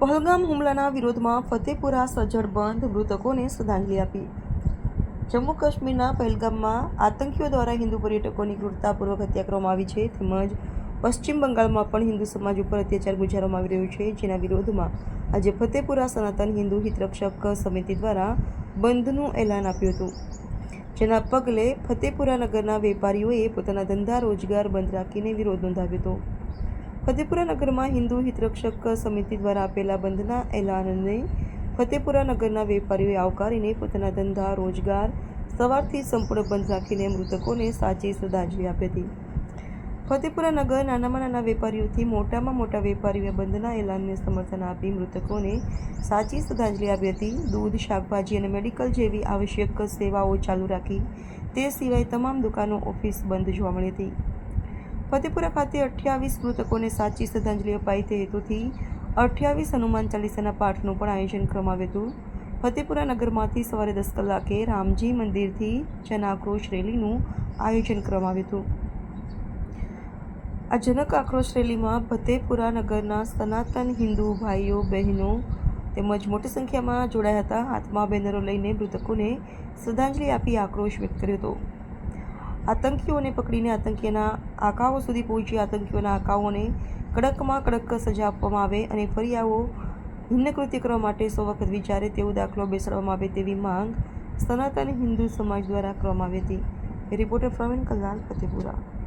પહલગામ હુમલાના વિરોધમાં ફતેપુરા સજ્જડ બંધ મૃતકોને શ્રદ્ધાંજલિ આપી. જમ્મુ કાશ્મીરના પહેલગામમાં આતંકીઓ દ્વારા હિન્દુ પર્યટકોની ક્રૂરતાપૂર્વક હત્યા કરવામાં આવી છે તેમજ પશ્ચિમ બંગાળમાં પણ હિન્દુ સમાજ ઉપર અત્યાચાર ગુજારવામાં આવી રહ્યો છે, જેના વિરોધમાં આજે ફતેપુરા સનાતન હિન્દુ હિતરક્ષક સમિતિ દ્વારા બંધનું એલાન આપ્યું હતું. જેના પગલે ફતેપુરા નગરના વેપારીઓએ પોતાના ધંધા રોજગાર બંધ રાખીને વિરોધ નોંધાવ્યો હતો. ફતેપુરા નગરમાં હિન્દુ હિતરક્ષક સમિતિ દ્વારા આપેલા બંધના એલાનને ફતેપુરા નગરના વેપારીઓએ આવકારીને પોતાના ધંધા, રોજગાર, સવારથી સંપૂર્ણ બંધ રાખીને મૃતકોને સાચી શ્રદ્ધાંજલિ આપી હતી. ફતેપુરા નગર નાનામાં નાના વેપારીઓથી મોટામાં મોટા વેપારીઓએ બંધના એલાનને સમર્થન આપી મૃતકોને સાચી શ્રદ્ધાંજલિ આપી હતી. દૂધ, શાકભાજી અને મેડિકલ જેવી આવશ્યક સેવાઓ ચાલુ રાખી. તે સિવાય તમામ દુકાનો, ઓફિસ બંધ જોવા મળી હતી. ફતેપુરા ખાતે અઠ્યાવીસ મૃતકોને સાચી શ્રદ્ધાંજલિ અપાઈ તે હેતુથી અઠ્યાવીસ હનુમાન ચાલીસાના પાઠનું પણ આયોજન કરવામાં આવ્યું હતું. ફતેપુરા નગરમાંથી સવારે દસ કલાકે રામજી મંદિરથી જનાક્રોશ રેલીનું આયોજન કરવામાં આવ્યું હતું. આ જનક આક્રોશ રેલીમાં ફતેપુરા નગરના સનાતન હિન્દુ ભાઈઓ, બહેનો તેમજ મોટી સંખ્યામાં જોડાયા હતા. હાથમાં બેનરો લઈને મૃતકોને શ્રદ્ધાંજલિ આપી આક્રોશ વ્યક્ત કર્યો હતો. આતંકીઓને પકડીને આતંકીઓના આકાઓ સુધી પહોંચી આતંકીઓના આકાઓને કડકમાં કડક સજા આપવામાં આવે અને ફરી આવો હિન્નકૃત્ય કરવા માટે સો વખત વિચારે તેવો દાખલો બેસાડવામાં આવે તેવી માંગ સનાતન હિન્દુ સમાજ દ્વારા કરવામાં આવી હતી. રિપોર્ટર પ્રવીણ કલાલ ફતેપુરા.